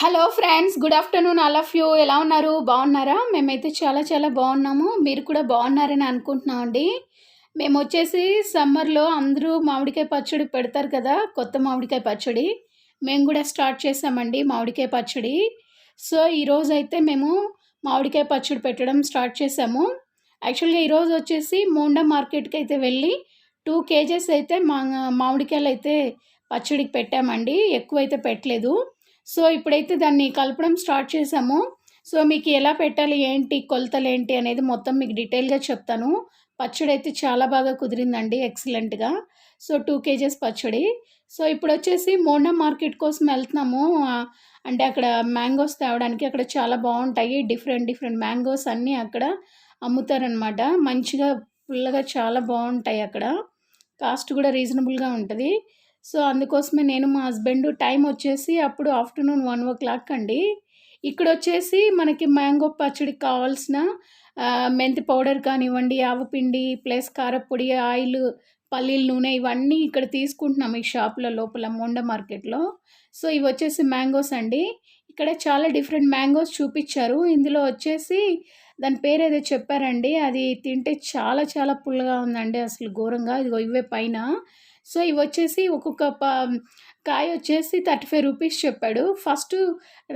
Hello friends good afternoon all of you ఎలా ఉన్నారు? బాగున్నారా? మేమైతే చాలా చాలా బాగున్నాము. మీరు కూడా బాగున్నారని అనుకుంటున్నామండి మేము వచ్చేసి సమ్మర్లో అందరూ మామిడికాయ పచ్చడి పెడతారు కదా కొత్త మామిడికాయ పచ్చడి. మేము కూడా స్టార్ట్ చేసామండి మామిడికాయ పచ్చడి. సో ఈరోజు అయితే మేము మామిడికాయ పచ్చడి పెట్టడం స్టార్ట్ చేసాము. యాక్చువల్గా ఈరోజు వచ్చేసి మోండా మార్కెట్కి అయితే వెళ్ళి టూ కేజెస్ అయితే మా మామిడికాయలు అయితే పచ్చడికి పెట్టామండి. ఎక్కువ అయితే పెట్టలేదు. సో ఇప్పుడైతే దాన్ని కలపడం స్టార్ట్ చేసాము సో మీకు ఎలా పెట్టాలి ఏంటి కొలతలు ఏంటి అనేది మొత్తం మీకు డీటెయిల్గా చెప్తాను. పచ్చడి అయితే చాలా బాగా కుదిరిందండి ఎక్సలెంట్గా. సో టూ కేజెస్ పచ్చడి. సో ఇప్పుడు వచ్చేసి మోనా మార్కెట్ కోసం వెళ్తున్నాము. అంటే అక్కడ మ్యాంగోస్ తేవడానికి అక్కడ చాలా బాగుంటాయి. డిఫరెంట్ డిఫరెంట్ మ్యాంగోస్ అన్నీ అక్కడ అమ్ముతారనమాట. మంచిగా ఫుల్గా చాలా బాగుంటాయి అక్కడ. కాస్ట్ కూడా రీజనబుల్గా ఉంటుంది. సో అందుకోసమే నేను మా హస్బెండ్ టైం వచ్చేసి అప్పుడు ఆఫ్టర్నూన్ వన్ ఓ క్లాక్ అండి. ఇక్కడ వచ్చేసి మనకి మ్యాంగో పచ్చడికి కావాల్సిన మెంతి పౌడర్ కానివ్వండి ఆవపిండి ప్లస్ కారపొడి ఆయిల్ పల్లీల నూనె ఇవన్నీ ఇక్కడ తీసుకుంటున్నాం ఈ షాప్లో లోపల మోండా మార్కెట్లో. సో ఇవి వచ్చేసి మ్యాంగోస్ అండి. ఇక్కడ చాలా డిఫరెంట్ మ్యాంగోస్ చూపించారు. ఇందులో వచ్చేసి దాని పేరు ఏదో చెప్పారండి. అది తింటే చాలా చాలా పుల్లగా ఉందండి అసలు ఘోరంగా. ఇదిగో ఇవే పైన. సో ఇవి వచ్చేసి ఒక్కొక్క ప కాయ వచ్చేసి థర్టీ ఫైవ్ రూపీస్ చెప్పాడు. ఫస్ట్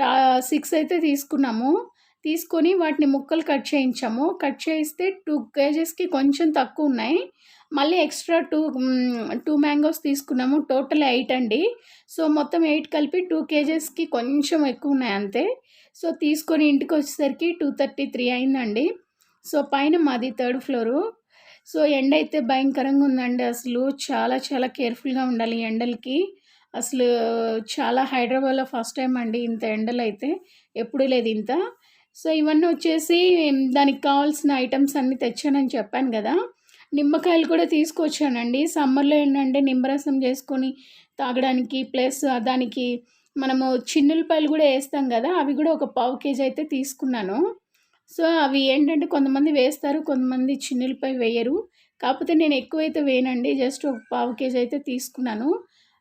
రా సిక్స్ అయితే తీసుకున్నాము. తీసుకొని వాటిని ముక్కలు కట్ చేయించాము. కట్ చేయిస్తే టూ కేజెస్కి కొంచెం తక్కువ ఉన్నాయి మళ్ళీ ఎక్స్ట్రా టూ టూ మ్యాంగోస్ తీసుకున్నాము. టోటల్ ఎయిట్ అండి. సో మొత్తం ఎయిట్ కలిపి టూ కేజెస్కి కొంచెం ఎక్కువ ఉన్నాయి అంతే. సో తీసుకొని ఇంటికి వచ్చేసరికి టూ థర్టీ త్రీ అయిందండి. సో పైన మాది థర్డ్ ఫ్లోరు. సో ఎండ అయితే భయంకరంగా ఉందండి. అసలు చాలా చాలా కేర్ఫుల్గా ఉండాలి ఎండలకి. అసలు చాలా హైదరాబాద్లో ఫస్ట్ టైం అండి ఇంత ఎండలు అయితే ఎప్పుడూ లేదు ఇంత. సో ఇవన్నీ వచ్చేసి దానికి కావాల్సిన ఐటమ్స్ అన్నీ తెచ్చానని చెప్పాను కదా. నిమ్మకాయలు కూడా తీసుకొచ్చానండి. సమ్మర్లో ఏంటంటే నిమ్మరసం చేసుకొని తాగడానికి ప్లస్ దానికి మనము చిన్నులపాయలు కూడా వేస్తాం కదా అవి కూడా ఒక పావు కేజీ అయితే తీసుకున్నాను. సో అవి ఏంటంటే కొంతమంది వేస్తారు కొంతమంది చిన్నులపై వేయరు. కాకపోతే నేను ఎక్కువైతే వేయనండి. జస్ట్ ఒక పావు కేజీ అయితే తీసుకున్నాను.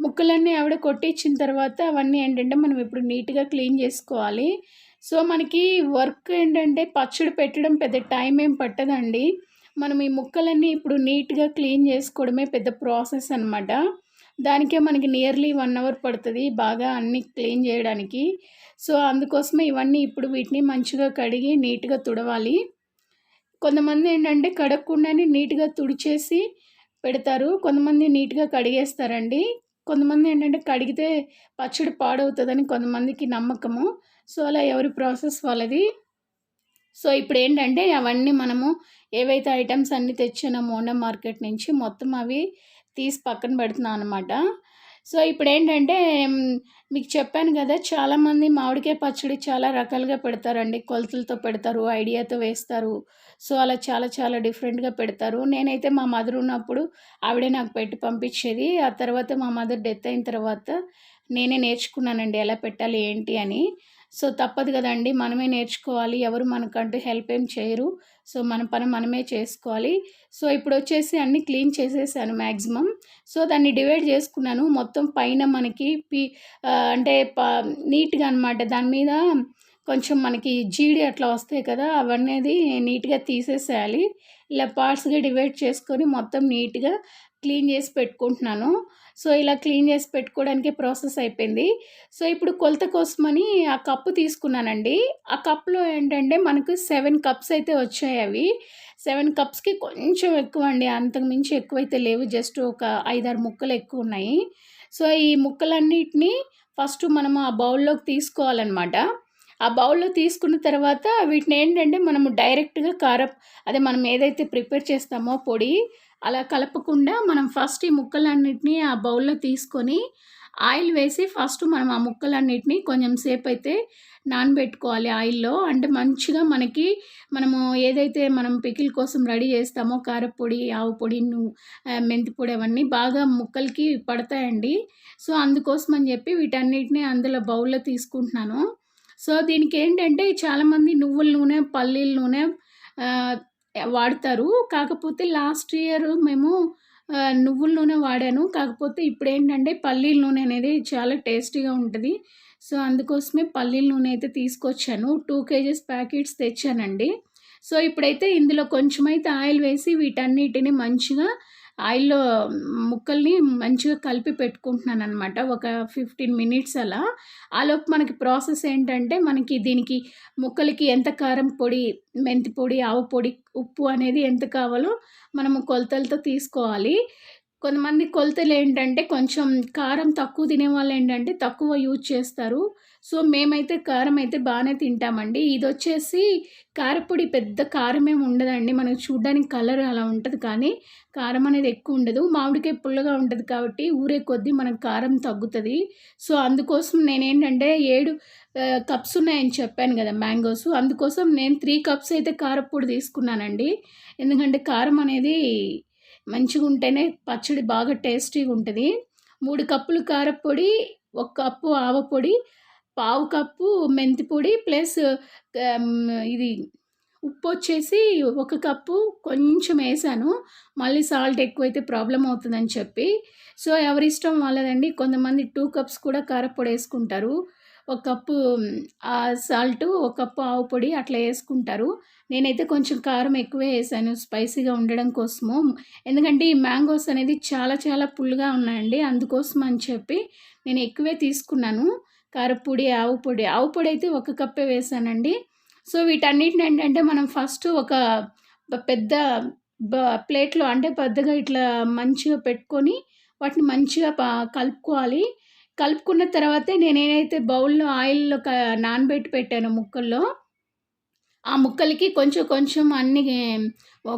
ముక్కలన్నీ ఆవిడ కొట్టించిన తర్వాత అవన్నీ ఏంటంటే మనం ఇప్పుడు నీట్గా క్లీన్ చేసుకోవాలి. సో మనకి వర్క్ ఏంటంటే పచ్చడి పెట్టడం పెద్ద టైం ఏం పట్టదండి. మనం ఈ ముక్కలన్నీ ఇప్పుడు నీట్గా క్లీన్ చేసుకోవడమే పెద్ద ప్రాసెస్ అనమాట దానికే మనకి నియర్లీ వన్ అవర్ పడుతుంది బాగా అన్నీ క్లీన్ చేయడానికి. సో అందుకోసమే ఇవన్నీ ఇప్పుడు వీటిని మంచిగా కడిగి నీట్గా తుడవాలి. కొంతమంది ఏంటంటే కడగకుండానే నీట్గా తుడిచేసి పెడతారు. కొంతమంది నీట్గా కడిగేస్తారండి. కొంతమంది ఏంటంటే కడిగితే పచ్చడి పాడవుతుందని కొంతమందికి నమ్మకము. సో అలా ఎవరి ప్రాసెస్ వాళ్ళది. సో ఇప్పుడు ఏంటంటే అవన్నీ మనము ఏవైతే ఐటమ్స్ అన్నీ తెచ్చానో మోండా మార్కెట్ నుంచి మొత్తం అవి తీసి పక్కన పెడుతున్నాను అనమాట సో ఇప్పుడు ఏంటంటే మీకు చెప్పాను కదా చాలామంది మామిడికాయ పచ్చడి చాలా రకాలుగా పెడతారండి. కొలతలతో పెడతారు ఐడియాతో వేస్తారు. సో అలా చాలా చాలా డిఫరెంట్గా పెడతారు. నేనైతే మా మదర్ ఉన్నప్పుడు ఆవిడే నాకు పెట్టి పంపించేది. ఆ తర్వాత మా మదర్ డెత్ అయిన తర్వాత నేనే నేర్చుకున్నానండి ఎలా పెట్టాలి ఏంటి అని. సో తప్పదు కదండి. మనమే నేర్చుకోవాలి. ఎవరు మనకంటూ హెల్ప్ ఏం చేయరు. సో మన పని మనమే చేసుకోవాలి. సో ఇప్పుడు వచ్చేసి అన్ని క్లీన్ చేసేసాను మ్యాక్సిమం సో దాన్ని డివైడ్ చేసుకున్నాను. మొత్తం పైన మనకి పీ అంటే ప నీట్గా అనమాట దాని మీద కొంచెం మనకి జీడి అట్లా వస్తాయి కదా అవన్నీ నీట్గా తీసేసేయాలి. ఇలా పార్ట్స్గా డివైడ్ చేసుకొని మొత్తం నీట్గా క్లీన్ చేసి పెట్టుకుంటున్నాను. సో ఇలా క్లీన్ చేసి పెట్టుకోవడానికి ప్రాసెస్ అయిపోయింది. సో ఇప్పుడు కొలత కోసమని ఆ కప్పు తీసుకున్నానండి. ఆ కప్లో ఏంటంటే మనకు సెవెన్ కప్స్ అయితే వచ్చాయి అవి. సెవెన్ కప్స్కి కొంచెం ఎక్కువ అండి. అంతకు మించి ఎక్కువైతే లేవు. జస్ట్ ఒక ఐదారు ముక్కలు ఎక్కువ ఉన్నాయి. సో ఈ ముక్కలన్నిటినీ ఫస్ట్ మనం ఆ బౌల్లోకి తీసుకోవాలన్నమాట. ఆ బౌల్లో తీసుకున్న తర్వాత వీటిని ఏంటంటే మనము డైరెక్ట్గా కారం అదే మనం ఏదైతే ప్రిపేర్ చేస్తామో పొడి అలా కలపకుండా మనం ఫస్ట్ ఈ ముక్కలన్నిటిని ఆ బౌల్లో తీసుకొని ఆయిల్ వేసి ఫస్ట్ మనం ఆ ముక్కలన్నిటిని కొంచెం సేపు అయితే నానబెట్టుకోవాలి ఆయిల్లో. అంటే మంచిగా మనకి మనము ఏదైతే మనం పికిల్ కోసం రెడీ చేస్తామో కారపొడి ఆవు పొడి మెంతిపొడి మెంతి పొడి అవన్నీ బాగా ముక్కలకి పడతాయండి. సో అందుకోసం అని చెప్పి వీటన్నిటిని అందులో బౌల్లో తీసుకుంటున్నాను. సో దీనికి ఏంటంటే చాలామంది నువ్వుల నూనె పల్లీల నూనె వాడతారు కాకపోతే లాస్ట్ ఇయర్ మేము నువ్వుల నూనె వాడాను. కాకపోతే ఇప్పుడేంటంటే పల్లీల నూనె అనేది చాలా టేస్టీగా ఉంటుంది సో, అందుకోసమే పల్లీల నూనె అయితే తీసుకొచ్చాను. టూ కేజీస్ ప్యాకెట్స్ తెచ్చానండి. సో, ఇప్పుడైతే ఇందులో కొంచెమైతే ఆయిల్ వేసి వీటన్నిటిని మంచిగా ఆయిల్‌లో ముక్కల్ని మంచిగా కలిపి పెట్టుకుంటున్నాను అనమాట ఒక 15 మినిట్స్ అలా. ఆలోపు మనకి ప్రాసెస్ ఏంటంటే, మనకి దీనికి ముక్కలకి ఎంత కారం పొడి, మెంతి పొడి, ఆవు పొడి, ఉప్పు అనేది ఎంత కావాలో మనము కొలతలతో తీసుకోవాలి. కొంతమంది కొలతలు ఏంటంటే కొంచెం కారం తక్కువ తినే వాళ్ళు ఏంటంటే తక్కువ యూజ్ చేస్తారు. సో, మేమైతే కారం అయితే బాగానే తింటామండి. ఇది వచ్చేసి కారప్పొడి పెద్ద కారం ఏమి ఉండదండి. మనకు చూడడానికి కలర్ అలా ఉంటుంది కానీ, కారం అనేది ఎక్కువ ఉండదు మామిడికాయ పుల్లగా ఉంటుంది కాబట్టి, ఊరే కొద్దీ మనకు కారం తగ్గుతుంది సో, అందుకోసం నేనేంటంటే ఏడు కప్స్ ఉన్నాయని చెప్పాను కదా మ్యాంగోస్ అందుకోసం నేను త్రీ కప్స్ అయితే కారపొడి తీసుకున్నానండి. ఎందుకంటే, కారం అనేది మంచిగా ఉంటేనే పచ్చడి బాగా టేస్టీగా ఉంటుంది మూడు కప్పులు కారపొడి ఒక కప్పు ఆవపొడి, పావు కప్పు మెంతి పొడి ప్లస్ ఇది ఉప్పు వచ్చేసి ఒక కప్పు కొంచెం వేసాను మళ్ళీ సాల్ట్ ఎక్కువైతే ప్రాబ్లం అవుతుందని చెప్పి. సో, ఎవరి ఇష్టం వాళ్ళదండి. కొంతమంది టూ కప్స్ కూడా కారప్పొడేసుకుంటారు. ఒక కప్పు సాల్ట్ సాల్టు, 1 కప్పు ఆవు పొడి అట్లా వేసుకుంటారు నేనైతే కొంచెం కారం ఎక్కువే వేసాను స్పైసీగా ఉండడం కోసము. ఎందుకంటే, ఈ మ్యాంగోస్ అనేది చాలా చాలా పుల్గా ఉన్నాయండి. అందుకోసం అని చెప్పి నేను ఎక్కువే తీసుకున్నాను. కారప్పొడి, ఆవు పొడి. ఆవు పొడి అయితే ఒక కప్పే వేసానండి. సో, వీటన్నిటిని ఏంటంటే, మనం ఫస్ట్ ఒక పెద్ద బ ప్లేట్‌లో అంటే పెద్దగా ఇట్లా మంచిగా పెట్టుకొని, వాటిని మంచిగా కలుపుకోవాలి. కలుపుకున్న తర్వాతే నేనేనైతే బౌల్‌లో ఆయిల్‌లో క నానబెట్టి పెట్టాను ముక్కల్లో ఆ ముక్కలకి కొంచెం కొంచెం అన్ని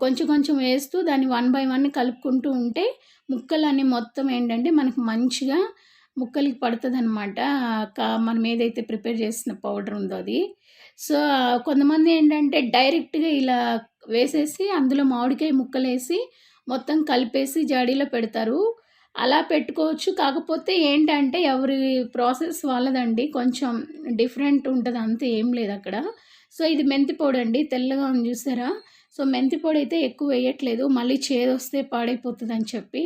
కొంచెం కొంచెం వేస్తూ దాన్ని వన్ బై వన్ కలుపుకుంటూ ఉంటే, ముక్కలన్నీ మొత్తం ఏంటంటే, మనకు మంచిగా ముక్కలకి పడుతుంది అనమాట మనం ఏదైతే ప్రిపేర్ చేసిన పౌడర్ ఉందో అది. సో, కొంతమంది ఏంటంటే, డైరెక్ట్‌గా ఇలా వేసేసి అందులో మామిడికాయ ముక్కలేసి మొత్తం కలిపేసి జాడీలో పెడతారు. అలా పెట్టుకోవచ్చు. కాకపోతే ఏంటంటే, ఎవరి ప్రాసెస్ వాళ్ళదండి. కొంచెం డిఫరెంట్ ఉంటుంది అంతే ఏం లేదు అక్కడ సో, ఇది మెంతి అండి తెల్లగా ఉంది చూసారా? సో, మెంతి అయితే ఎక్కువ వేయట్లేదు. మళ్ళీ చేదొస్తే అని చెప్పి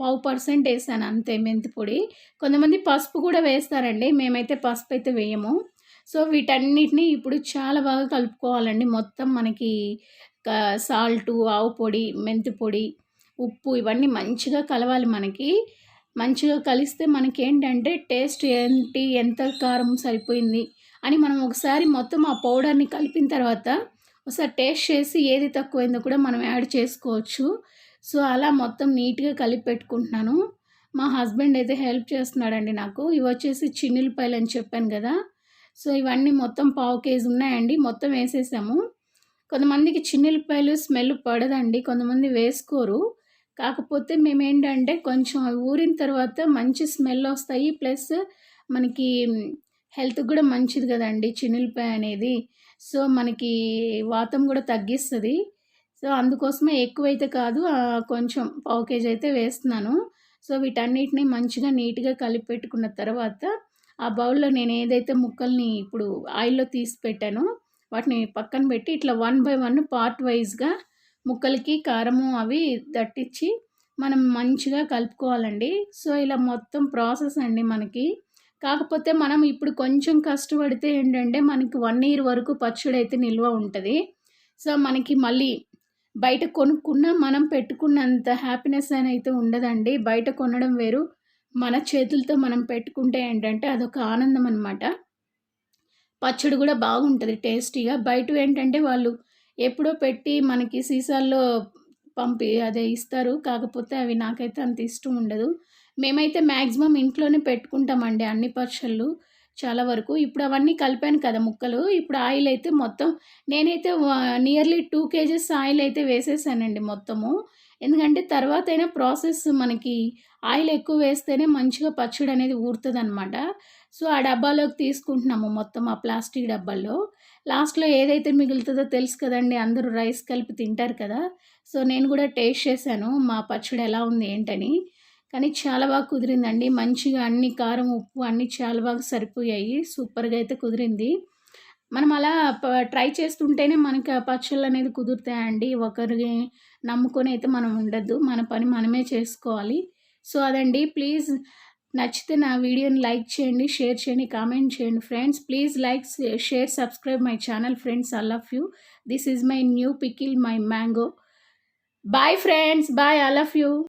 పావు పర్సెంట్ వేసాను అంతే మెంతి పొడి. కొంతమంది పసుపు కూడా వేస్తారండి. మేమైతే పసుపు అయితే వేయము. సో, వీటన్నిటిని ఇప్పుడు చాలా బాగా కలుపుకోవాలండి. మొత్తం మనకి సాల్టు, ఆవు పొడి, మెంతి పొడి, ఉప్పు ఇవన్నీ మంచిగా కలవాలి మనకి. మంచిగా కలిస్తే మనకి ఏంటంటే టేస్ట్ ఏంటి, ఎంత కారం సరిపోయింది అని మనం ఒకసారి మొత్తం ఆ పౌడర్‌ని కలిపిన తర్వాత, ఒకసారి టేస్ట్ చేసి ఏది తక్కువైందో కూడా మనం యాడ్ చేసుకోవచ్చు. సో, అలా మొత్తం నీట్‌గా కలిపి పెట్టుకుంటున్నాను. మా హస్బెండ్ అయితే హెల్ప్ చేస్తున్నాడండి నాకు. ఇవి వచ్చేసి ఇవొచ్చేసి అని చెప్పాను కదా సో, ఇవన్నీ మొత్తం పావు కేజీ ఉన్నాయండి. మొత్తం వేసేసాము. కొంతమందికి చిన్నుల్లిపాయలు స్మెల్ పడదండి. కొంతమంది వేసుకోరు. కాకపోతే మేమేంటంటే, కొంచెం ఊరిన తర్వాత మంచి స్మెల్ వస్తాయి ప్లస్ మనకి హెల్త్ కూడా మంచిది కదండి చిన్నుల్లిపాయ అనేది. సో, మనకి వాతం కూడా తగ్గిస్తుంది సో, అందుకోసమే ఎక్కువైతే కాదు కొంచెం పావు కేజీ అయితే వేస్తున్నాను. సో, వీటన్నిటిని మంచిగా నీట్‌గా కలిపి పెట్టుకున్న తర్వాత, ఆ బౌల్‌లో నేను ఏదైతే ముక్కల్ని ఇప్పుడు ఆయిల్‌లో తీసి పెట్టానో, వాటిని పక్కన పెట్టి ఇట్లా వన్ బై వన్ పార్ట్ వైజ్గా ముక్కలకి కారము అవి దట్టించి మనం మంచిగా కలుపుకోవాలండి. సో, ఇలా మొత్తం ప్రాసెస్ అండి మనకి. కాకపోతే మనం ఇప్పుడు కొంచెం కష్టపడితే ఏంటంటే, మనకి వన్ ఇయర్ వరకు పచ్చడి అయితే నిల్వ ఉంటుంది సో, మనకి మళ్ళీ బయట కొనుక్కున్నా మనం పెట్టుకున్నంత హ్యాపీనెస్ అయితే ఉండదండి. బయట కొనడం వేరు. మన చేతులతో మనం పెట్టుకుంటే ఏంటంటే, అదొక ఆనందం అనమాట. పచ్చడి కూడా బాగుంటుంది టేస్టీగా. బయట ఏంటంటే వాళ్ళు ఎప్పుడో పెట్టి మనకి సీసాల్లో పంపి అదే ఇస్తారు. కాకపోతే అవి నాకైతే అంత ఇష్టం ఉండదు. మేమైతే మ్యాక్సిమం ఇంట్లోనే పెట్టుకుంటామండి అన్ని పచ్చళ్ళు చాలా వరకు. ఇప్పుడు అవన్నీ కలిపాను కదా ముక్కలు. ఇప్పుడు ఆయిల్ అయితే మొత్తం నేనైతే నియర్లీ టూ కేజెస్ ఆయిల్ అయితే వేసేసానండి మొత్తము. ఎందుకంటే, తర్వాత అయినా ప్రాసెస్ మనకి ఆయిల్ ఎక్కువ వేస్తేనే మంచిగా పచ్చడి అనేది ఊరుతుంది అనమాట సో, ఆ డబ్బాలోకి తీసుకుంటున్నాము మొత్తం ఆ ప్లాస్టిక్ డబ్బాల్లో. లాస్ట్‌లో ఏదైతే మిగులుతుందో తెలుసు కదండి అందరూ రైస్ కలిపి తింటారు కదా! సో, నేను కూడా టేస్ట్ చేశాను. మా పచ్చడి ఎలా ఉంది ఏంటని. కానీ చాలా బాగా కుదిరిందండి. మంచిగా అన్ని కారం, ఉప్పు అన్నీ చాలా బాగా సరిపోయాయి. సూపర్‌గా అయితే కుదిరింది. మనం అలా ట్రై చేస్తుంటేనే మనకి ఆ పచ్చళ్ళు అనేది కుదురుతాయండి ఒకరిని నమ్ముకొని అయితే మనం ఉండద్దు మన పని మనమే చేసుకోవాలి సో అదండి ప్లీజ్ నచ్చితే నా వీడియోని లైక్ చేయండి షేర్ చేయండి కామెంట్ చేయండి. Friends please like share subscribe my channel. Friends I love you. This is my new pickle my mango. Bye friends bye I love you.